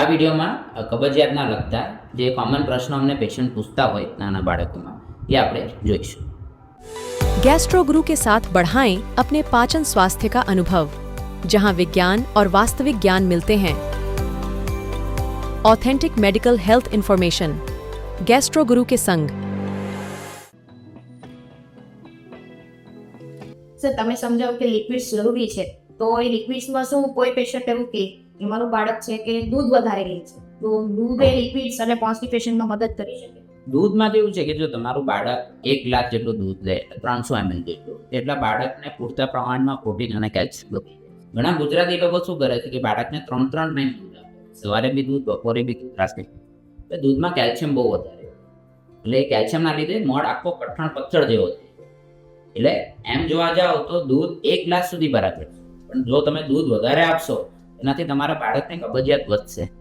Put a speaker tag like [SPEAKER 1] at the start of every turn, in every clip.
[SPEAKER 1] આ વિડીયોમાં અ, કબજિયાતના લગતા જે કોમન પ્રશ્નો અમને પેશન્ટ પૂછતા હોય નાના બાળકોમાં એ આપણે જોઈશું
[SPEAKER 2] गैस्ट्रो गुरु के साथ बढ़ाएं अपने पाचन स्वास्थ्य का अनुभव जहां विज्ञान और वास्तविक ज्ञान मिलते हैं authentic medical health information gastro Guru के संग
[SPEAKER 3] સર તમે સમજાવો કે લિક્વિડ્સ જરૂરી છે તો એ લિક્વિડ્સમાં શું કોઈ પેશન્ટ એવું કે મારું બાળક છે કે દૂધ વધારે લે છે. તો દૂધ એ લિપિડ્સ અને કોન્સ્ટિપેશનમાં મદદ કરી શકે.
[SPEAKER 1] દૂધમાં એવું છે કે જો તમારું બાળક એક ગ્લાસ જેટલું દૂધ લે, ત્રણસો એમએલ જેટલું, એટલા બાળકને પૂરતા પ્રમાણમાં પ્રોટીન અને કેલ્શિયમ ઘણા ગુજરાતી લોકો શું કરે છે કે બાળકને ત્રણ ત્રણ ટાઈમ સવારે બી દૂધ, બપોરે બી એટલે દૂધમાં કેલ્શિયમ બહુ વધારે એટલે કેલ્શિયમના લીધે મોડ આખો કઠણ પથ્થર જેવો છે એટલે એમ જોવા જાઓ તો દૂધ એક ગ્લાસ સુધી બરાબર પણ જો તમે દૂધ વધારે આપશો એનાથી તમારા બાળકને કબજિયાત વધશે.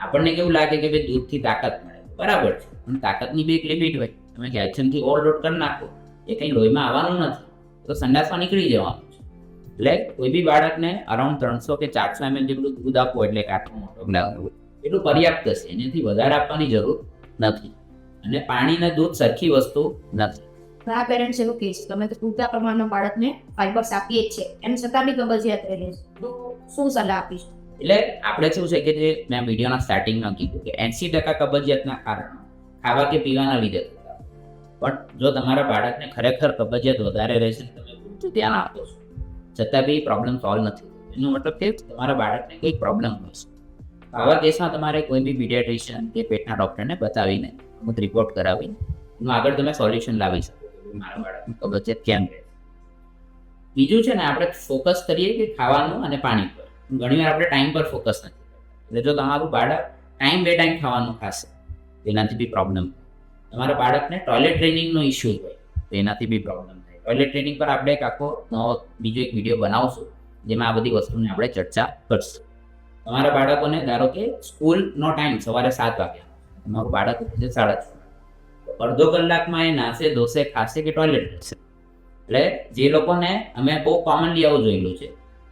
[SPEAKER 1] આપણને કેવું લાગે કે ભાઈ દૂધથી તાકાત મળે. બરાબર છે. પણ તાકાતની બી એક લિમિટ હોય. તમે કેલ્શિયમથી ઓવરલોડ કરી નાખો. એ કંઈ લોહીમાં આવવાનું નથી. તો સંડાસમાં નીકળી જવાનું છે. એટલે કોઈ બી બાળકને અરાઉન્ડ ત્રણસો કે ચારસો એમએલ જેટલું દૂધ આપવું એટલે એક મોટો એટલું પર્યાપ્ત છે. એનાથી વધારે આપવાની જરૂર નથી. અને પાણી અને દૂધ સરખી વસ્તુ નથી.
[SPEAKER 3] ઘણા પેરેન્ટ્સ એવું કહે છે કે અમે તો પૂરતા પ્રમાણમાં બાળકને ફાઈબર્સ આપીએ જ છે એમ છતાં બી કબજિયાત રહે છે. તો શું સલાહ આપીશ?
[SPEAKER 1] એટલે આપણે શું છે કે જે મેં વિડીયોના સ્ટાર્ટિંગમાં કીધું કે એંસી ટકા કબજિયાતના કારણો ખાવા કે પીવાના લીધે પણ જો તમારા બાળકને ખરેખર કબજિયાત વધારે રહેશે તમે પૂરતું ધ્યાન આપો છો. છતાં બી પ્રોબ્લેમ સોલ્વ નથી. એનો મતલબ કે તમારા બાળકને કંઈક પ્રોબ્લેમ હોય છે આવા કેસમાં તમારે કોઈ બી પીડિયાટ્રિશિયન કે પેટના ડૉક્ટરને બતાવીને રિપોર્ટ કરાવીને એનું આગળ તમે સોલ્યુશન લાવી શકો. મારા બાળકને કબજિયાત કેમ રહે. બીજું છે ને, આપણે ફોકસ કરીએ કે ખાવાનું અને પાણી પર. ઘણીવાર આપણે ટાઈમ પર ફોકસ નથી એટલે જો તમારું બાળક ટાઈમ બે ટાઈમ ખાવાનું ખાશે તેનાથી બી પ્રોબ્લેમ તમારા બાળકને ટોયલેટ ટ્રેનિંગનો ઇશ્યુ હોય, તો એનાથી બી પ્રોબ્લેમ થાય. ટોયલેટ ટ્રેનિંગ પર આપણે એક આખો નવો બીજો એક વીડિયો બનાવશું, જેમાં આ બધી વસ્તુની આપણે ચર્ચા કરશું. તમારા બાળકોને ધારો કે સ્કૂલનો ટાઈમ સવારે સાત વાગ્યા. તમારું બાળક સાડા છ. અડધો કલાકમાં એ નાશે ધોશે ખાશે કે ટોયલેટ જશે એટલે જે લોકોને અમે બહુ કોમનલી આવું જોયેલું છે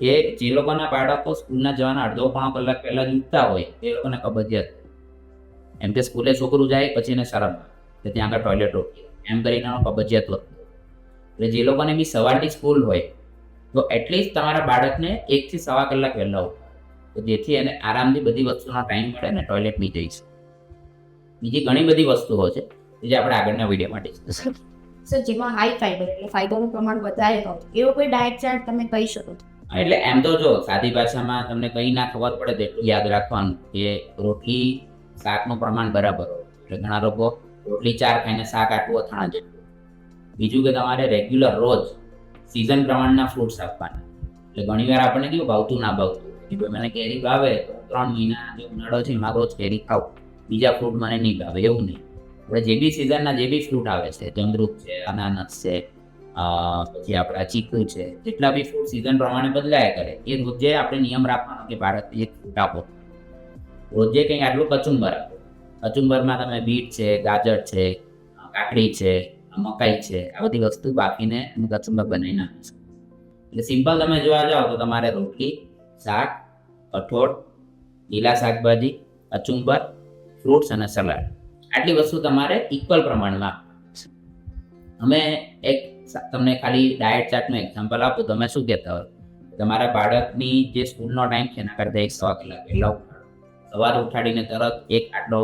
[SPEAKER 1] કે જે લોકોના બાળકો સ્કૂલના જવાના અડધો પોણો કલાક પહેલાં જ હોય, એ લોકોને કબજિયાત. એમ કે સ્કૂલે છોકરું જાય પછી એને શરમ કે ત્યાં આગળ ટોયલેટ રોકીએ. એમ કરીને કબજિયાત વધતું એટલે જે લોકોને બી સવારની સ્કૂલ હોય, તો એટલીસ્ટ તમારા બાળકને એકથી સવા કલાક વહેલા ઉઠાવો તો જેથી એને આરામથી બધી વસ્તુનો ટાઈમ મળે ને ટોયલેટ બી જઈશ. બીજી ઘણી બધી વસ્તુઓ છે. કે જે આપણે આગળના વીડિયો માટે
[SPEAKER 3] સર જેમાં હાઈ ફાઈબર એટલે ફાઈબરનું પ્રમાણ વધારે હોય એવો કોઈ ડાયટ ચાર્ટ તમે કહી શકો
[SPEAKER 1] એટલે એમ તો જો સાદી ભાષામાં તમને કંઈ ના ખબર પડે તેટલું યાદ રાખવાનું કે રોટલી શાકનું પ્રમાણ બરાબર હોય. એટલે ઘણા લોકો રોટલી ચાર ખાઈને શાક આટલું અથાણા જેટલું બીજું કે તમારે રેગ્યુલર રોજ સિઝન પ્રમાણના ફ્રૂટ્સ આપવાના. એટલે ઘણીવાર આપણને કેવું ભાવતું ના ભાવતું કે ભાઈ મને કેરી ભાવે તો ત્રણ મહિના જે ઉનાળો છે એમાં રોજ કેરી ખાવું બીજા ફ્રૂટ મને નહીં ભાવે એવું નહીં. આપણે જે બી સિઝનના જે બી ફ્રૂટ આવે છે જમરૂખ છે, અનાનસ છે પછી આપણા ચીકુ છે, જેટલા બી ફ્રૂટ સિઝન પ્રમાણે બદલાયા કરે, એ રોજે આપણે નિયમ રાખવાનો કે ભારત એક ફ્રૂટ આપો. રોજે કંઈક આટલું કચુંબર આપો. કચુંબરમાં તમે બીટ છે, ગાજર છે, કાકડી છે, મકાઈ છે, આ બધી વસ્તુ બાકીને હું કચુંબર બનાવી નાખીશું એટલે સિમ્પલ તમે જોવા જાઓ તો તમારે રોટલી, શાક, કઠોળ, લીલા શાકભાજી, કચુંબર, ફ્રૂટ્સ અને સલાડ. આટલી વસ્તુ તમારે ઇક્વલ પ્રમાણમાં અમે એક તમને ખાલી ડાયટ ચાર્ટનું એક્ઝામ્પલ આપું તમે શું કહેતા હોય? તમારા બાળકની જે સ્કૂલનો ટાઈમ છે, એના કરતાં એક સો કલાક ઉઠાડો સવારે ઉઠાડીને તરત એક આટલો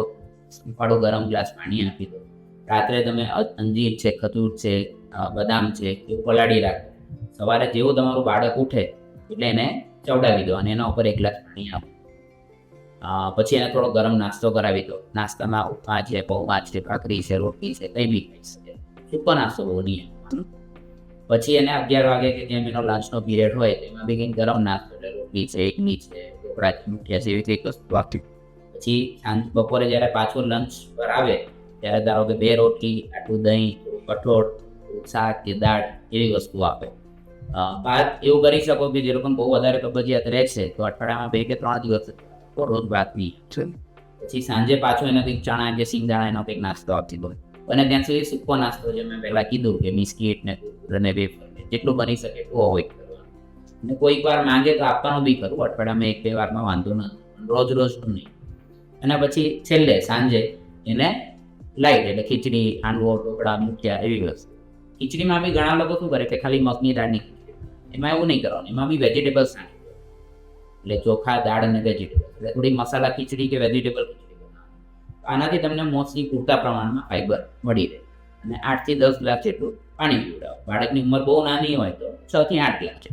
[SPEAKER 1] ફાળો ગરમ ગ્લાસ પાણી આપી દો. રાત્રે તમે અંજીર છે, ખજૂર છે બદામ છે એ પલાળી રાખો. સવારે જેવું તમારું બાળક ઉઠે, એટલે એને ચવડાવી દો અને એના ઉપર એક ગ્લાસ પાણી આપો. પછી એને થોડો ગરમ નાસ્તો કરાવી દો. નાસ્તામાં ઉપમા છે પૌવા છે ભાખરી છે રોટલી છે કંઈ બી ખાઈ શકે સૂકો નાસ્તો બહુ નહીં. પછી એને અગિયાર વાગે કે જેમ એનો લંચનો પીરિયડ હોય એમાં બી કંઈક ગરમ નાસ્તો એટલે રોટલી છે ઇડલી છે ઢોકળા છે મૂઠિયા છે એવી કંઈક વસ્તુ આપી પછી સાંજ બપોરે જ્યારે પાછો લંચ પર આવે ત્યારે ધારો કે બે રોટલી આટલું દહીં કઠોળ શાક કે દાળ એવી વસ્તુ આપે. ભાત એવું કરી શકો કે જે લોકોને બહુ વધારે કબજિયાત રહે છે તો અઠવાડિયામાં બે કે ત્રણ દિવસ રોજ ભાત બી પછી સાંજે પાછો એનો કંઈક ચણા કે સિંગદાણા એનો કંઈક નાસ્તો આપતી દો અને ત્યાં સુધી સૂકો નાસ્તો જે મેં પહેલાં કીધું કે બિસ્કીટ ને અને વેફર જેટલું બની શકે એટલું અવોઈડ કરવાનું અને કોઈક વાર માંગે તો આપવાનું બી ખરું અઠવાડિયામાં એક બે વારમાં વાંધો નથી રોજ રોજ નહીં. અને પછી છેલ્લે સાંજે એને લાઈટ એટલે ખીચડી હાંડવો ઢોકળા મૂક્યા એવી વસ્તુ ખીચડીમાં બી ઘણા લોકો શું કરે કે ખાલી મગની દાળની એમાં એવું નહીં કરવાનું એમાં બી વેજીટેબલ્સ નાખી એટલે ચોખા દાળ અને વેજીટેબલ એટલે થોડી મસાલા ખીચડી કે વેજીટેબલ ખીચડી. આનાથી તમને મોસ્ટલી પૂરતા પ્રમાણમાં ફાઈબર મળી રહે. અને આઠથી દસ ગ્લાસ જેટલું પાણી પીવડાવો. બાળકની ઉંમર બહુ નાની હોય તો છ થી આઠ ગ્લાસ છે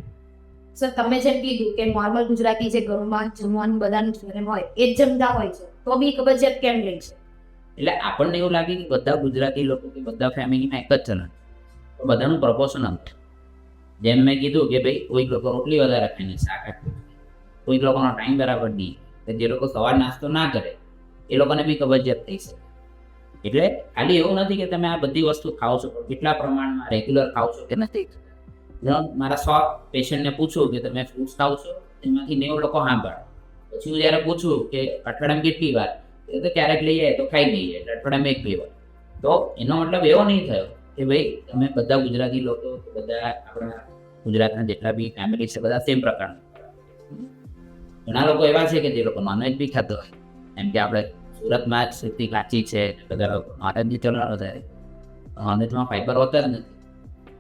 [SPEAKER 3] સર તમે જેમ કીધું કે નોર્મલ ગુજરાતી જે ઘરમાં જમવાનું બધાનું જેમ હોય એ જ જમતા હોય છે તો બી કબજિયાત કેમ રહે છે?
[SPEAKER 1] એટલે આપણને એવું લાગે કે બધા ગુજરાતી લોકો કે બધા ફેમિલીમાં એક જ ચલણ બધાનું પ્રપોર્શન અંત જેમ મેં કીધું કે ભાઈ કોઈક લોકો રોટલી વધારે ખાઈને શાક આપે. કોઈક લોકોનો ટાઈમ બરાબર નહીં. જે લોકો સવાર નાસ્તો ના કરે, એ લોકોને બી કબજિયાત થઈ શકે. એટલે ખાલી એવું નથી કે તમે આ બધી વસ્તુ ખાઓ છો કેટલા પ્રમાણમાં રેગ્યુલર ખાઓ છો કે નથી. મારા સો પેશન્ટને પૂછું કે તમે ફ્રૂટ્સ ખાઓ છો એમાંથી નેવું લોકો સાંભળ. પછી હું જ્યારે પૂછું કે અઠવાડિયામાં કેટલી વાર, એ તો ક્યારેક જાય તો ખાઈ લઈએ એટલે અઠવાડિયામાં એક બે વાર. તો એનો મતલબ એવો નહીં થયો કે ભાઈ, તમે બધા ગુજરાતી લોકો, બધા આપણા ગુજરાતના જેટલા બી ફેમિલી છે, બધા સેમ પ્રકારના. ઘણા લોકો એવા છે કે જે લોકો નોનવેજ બી ખાતો હોય. એમ કે આપણે સુરતમાં સ્થિતિ કાચી છે, બધા લોકો નોનવેજ ચલાવો થાય નોનવેજમાં ફાઈબર હોતા જ નથી.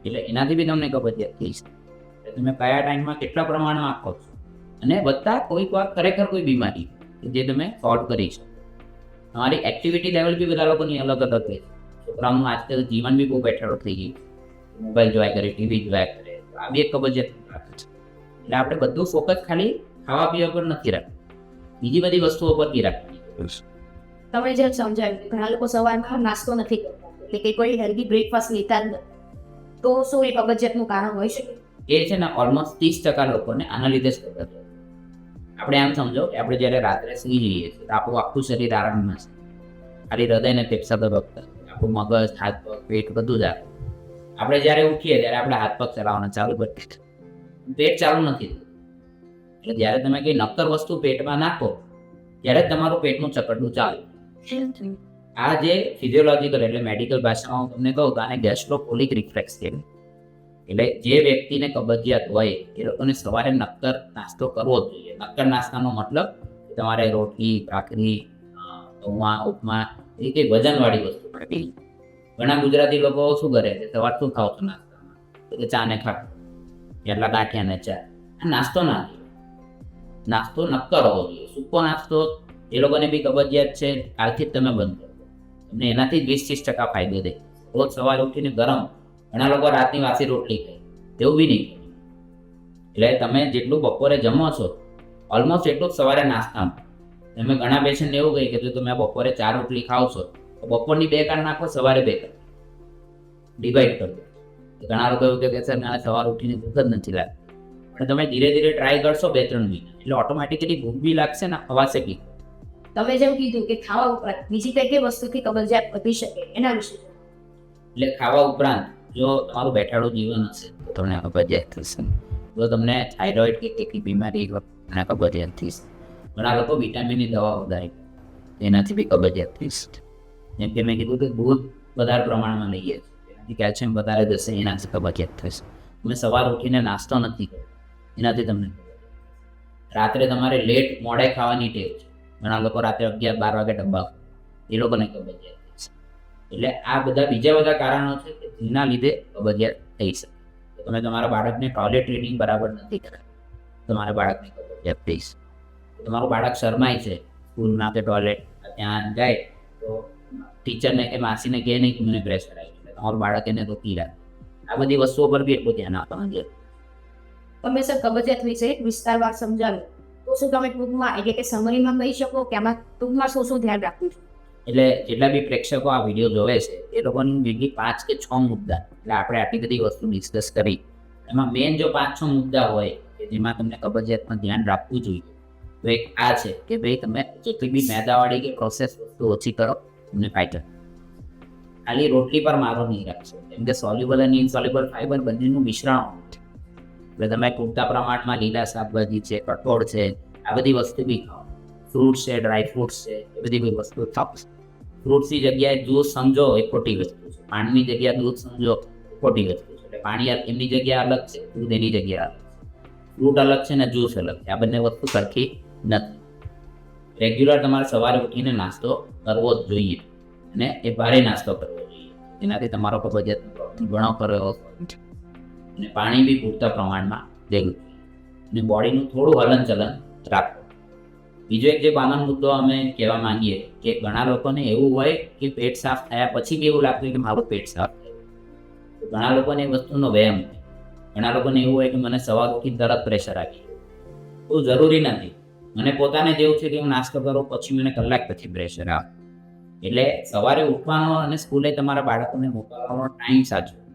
[SPEAKER 1] એટલે એનાથી બી તમને કબજિયાત થઈ છે તમે કયા ટાઈમમાં કેટલા પ્રમાણમાં આપો છો. અને બધા કોઈક વાર ખરેખર કોઈ બીમારી જે તમે સોલ્વ કરી શકો. તમારી એક્ટિવિટી લેવલ બી બધા લોકોની અલગ અલગ છે છોકરાઓનું આજકાલ જીવન બી બહુ બેઠેલો થઈ ગયું મોબાઈલ જોયા કરે ટીવી જોયા કરે. આ બી એક કબજિયાત છે. એટલે આપણે બધું ફોકસ ખાલી ખાવા પીવા પર નથી રાખવું બીજી બધી વસ્તુઓ પર બી રાખવાની
[SPEAKER 3] તમે જેમ સમજાવ્યું કે ઘણા લોકો સવારમાં નાસ્તો નથી કરતા. એટલે કે કોઈ હેલ્ધી બ્રેકફાસ્ટ લેતા જ તો શું એક અગત્યનું કારણ હોઈ શકે?
[SPEAKER 1] એ છે ને ઓલમોસ્ટ ત્રીસ ટકા લોકોને આના લીધે જ આપણે આમ સમજો કે આપણે જ્યારે રાત્રે સૂઈ જઈએ છીએ તો આપણું આખું શરીર આરામમાં છે. ખાલી હૃદય ને ફેફસા ધબકતા આપણું મગજ હાથ પગ પેટ બધું જ આપણે જ્યારે ઉઠીએ ત્યારે આપણે હાથ પગ ચલાવવાના ચાલુ કરીએ. પેટ ચાલુ નથી. એટલે જ્યારે તમે કંઈ નક્કર વસ્તુ પેટમાં નાખો ત્યારે તમારું પેટનું ચકડું ચાલે. આ જે ફિઝિયોલોજીકલ એટલે મેડિકલ ભાષામાં હું તમને કહું તો આને ગેસ્ટ્રોકોલિક રિફ્લેક્સ કહેવાય એટલે જે વ્યક્તિને કબજિયાત હોય એ લોકોને સવારે નક્કર નાસ્તો કરવો જ જોઈએ. નક્કર નાસ્તાનો મતલબ તમારે રોટલી ભાખરી પૌવા ઉપમા એ કંઈ વજનવાળી વસ્તુ ઘણા ગુજરાતી લોકો શું કરે છે? સવાર શું ખાવ છો નાસ્તામાં? તો કે ચા ને ખાટું એટલા ગાંઠિયા ને ચા. આ નાસ્તો ના. નાસ્તો નક્કર હોવો જોઈએ. સૂકો નાસ્તો એ લોકોને બી કબજિયાત છે કાલથી જ તમે બંધ કરો. તમને એનાથી વીસ ત્રીસ ટકા ફાયદો થાય. રોજ સવારે ઉઠીને ગરમ ઘણા લોકો રાતની વાસી રોટલી ખાય. તેવું બી નહીં એટલે તમે જેટલું બપોરે જમો છો ઓલમોસ્ટ એટલું જ સવારે નાસ્તામાં. તમે ઘણા પેશન્ટ એવું કહી કે જો તમે બપોરે ચાર રોટલી ખાવ છો, તો બપોરની બે કાર નાખો, સવારે બે કાર ડિવાઈડ કરો. ઘણા લોકો એવું કહે કે, સર, મારે સવાર ઉઠીને ભૂખ જ નથી લાગતી. પણ તમે ધીરે ધીરે ટ્રાય કરશો બે ત્રણ મહિના એટલે ઓટોમેટિકલી ભૂખ બી લાગશે ને ખવાશે બી.
[SPEAKER 3] તમે જેમ કીધું કે ખાવા ઉપરાંત બીજી કઈ કઈ વસ્તુથી કબજિયાત વધી શકે એના વિશે.
[SPEAKER 1] એટલે ખાવા ઉપરાંત જો તમારું બેઠાડું જીવન હશે. તમને કબજિયાત થશે જો તમને થાઇરોઇડ કે કેટલી બીમારી એના કબજિયાત થઈશ ઘણા લોકો વિટામિનની દવા વધારે એનાથી બી કબજિયાત થઈશ જેમ કે મેં કીધું કે દૂધ વધારે પ્રમાણમાં લઈએ. એનાથી કેલ્શિયમ વધારે જશે એનાથી કબજિયાત થશે તમે સવાર ઉઠીને નાસ્તો નથી કરતા એનાથી તમને રાત્રે તમારે લેટ મોડે ખાવાની ટેવ છે. ઘણા લોકો રાત્રે અગિયાર, બાર વાગે ડબ્બા એ લોકોને કબજિયાત એટલે આ બધા બીજા બધા કારણો છે કે જેના લીધે કબજિયાત થઈ શકે. તો તમે તમારા બાળકને ટોયલેટ ટ્રેનિંગ બરાબર નથી કરતા તમારા બાળકને કબજિયાત થઈ શકે તમારું બાળક શરમાય છે. સ્કૂલમાં કે ટોયલેટ ત્યાં જાય તો ટીચરને કે માસીને કહે નહીં કે મને પ્રેશર કરાવી તમારું બાળક એને રોકી રાખે આ બધી વસ્તુઓ પર બી એટલું ધ્યાન આપવાનું છે.
[SPEAKER 3] તમે સર કબજિયાત વિશે વિસ્તારવાર સમજાવ્યું તો શું તમે ટૂંકમાં એટલે કે સમરીમાં કહી શકો કે આમાં ટૂંકમાં શું શું ધ્યાન રાખવું
[SPEAKER 1] એટલે જેટલા બી પ્રેક્ષકો આ વીડિયો જોવે છે, એ લોકોની ભેગી પાંચ કે છ મુદ્દા. એટલે આપણે આટલી બધી વસ્તુ ડિસ્કસ કરી. એમાં મેન જો પાંચ છ મુદ્દા હોય, કે જેમાં તમને કબજિયાતમાં ધ્યાન રાખવું જોઈએ. તો એક આ છે, કે ભાઈ તમે જેટલી બી મેદાવાળી કે પ્રોસેસ વસ્તુ ઓછી કરો, તમને ફાયદો ખાલી રોટલી પર મારો નહીં રાખશો કેમ કે સોલ્યુબલ અને ઇનસોલ્યુબલ ફાઈબર બંનેનું મિશ્રણ એટલે તમે પૂરતા પ્રમાણમાં લીલા શાકભાજી છે, કઠોળ છે, આ બધી વસ્તુ બી ખાઓ. ફ્રૂટ છે ડ્રાય ફ્રૂટ છે, એ બધી બી વસ્તુ ખાઓ. ફ્રૂટ્સની જગ્યાએ દૂધ સમજો, એ ખોટી વસ્તુ છે. પાણીની જગ્યાએ દૂધ સમજો ખોટી વસ્તુ છે. એટલે પાણી એમની જગ્યા અલગ છે, દૂધ એની જગ્યા અલગ ફ્રૂટ અલગ છે ને જ્યુસ અલગ છે. આ બંને વસ્તુ સરખી નથી. રેગ્યુલર તમારે સવારે ઉઠીને નાસ્તો કરવો જ જોઈએ. અને એ ભારે નાસ્તો કરવો જોઈએ. એનાથી તમારો કબજિયાત ઘણો ખરો. અને પાણી બી પૂરતા પ્રમાણમાં લેવું અને બોડીનું થોડું હલનચલન રાખવું બીજો એક જે કોમન મુદ્દો અમે કહેવા માંગીએ કે ઘણા લોકોને એવું હોય કે પેટ સાફ થયા પછી બી એવું લાગતું કે મારું પેટ સાફ ઘણા લોકોને એ વસ્તુનો વહેમ ઘણા લોકોને એવું હોય કે મને સવાર ઉઠી તરત પ્રેશર આવી બહુ જરૂરી નથી. મને પોતાને જેવું છે કે હું નાસ્તો કરું પછી મને કલાક પછી પ્રેશર આવે. એટલે સવારે ઉઠવાનો અને સ્કૂલે તમારા બાળકોને મોકલવાનો ટાઈમ સાચો.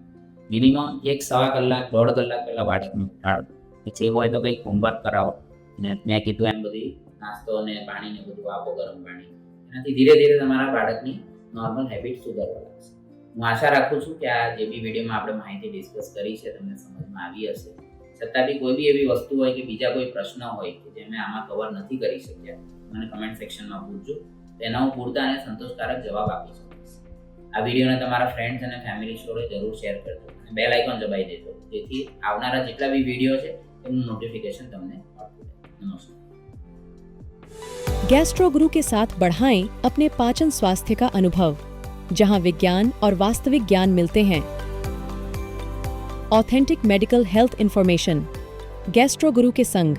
[SPEAKER 1] મિનિમમ એક સવા કલાક, દોઢ કલાક પહેલાં બાળકને ઉઠાડો પછી હોય તો કંઈક હોમવર્ક કરાવો. અને મેં કીધું એમ બધી નાસ્તો અને પાણીને બધું આપો ગરમ પાણી. એનાથી ધીરે ધીરે તમારા બાળકની નોર્મલ હેબિટ સુધારવા લાગશે. હું આશા રાખું છું કે આ જે બી વિડીયોમાં આપણે માહિતી ડિસ્કસ કરી છે, તમને સમજમાં આવી હશે. છતાં બી કોઈ બી એવી વસ્તુ હોય કે બીજા કોઈ પ્રશ્ન હોય કે જે મેં આમાં કવર નથી કરી શક્યા, મને કમેન્ટ સેક્શનમાં પૂછજો. તેના હું પૂરતા અને સંતોષકારક જવાબ આપી શકીશ આ વિડીયોને તમારા ફ્રેન્ડ્સ અને ફેમિલી જોડે જરૂર શેર કરજો અને બેલ આઇકોન દબાવી દેજો જેથી આવનારા જેટલા બી વિડીયો છે તેમનું નોટિફિકેશન તમને મળતું રહે નમસ્કાર
[SPEAKER 2] गैस्ट्रो गुरु के साथ बढ़ाएं अपने पाचन स्वास्थ्य का अनुभव जहां विज्ञान और वास्तविक ज्ञान मिलते हैं authentic medical health information gastro Guru के संग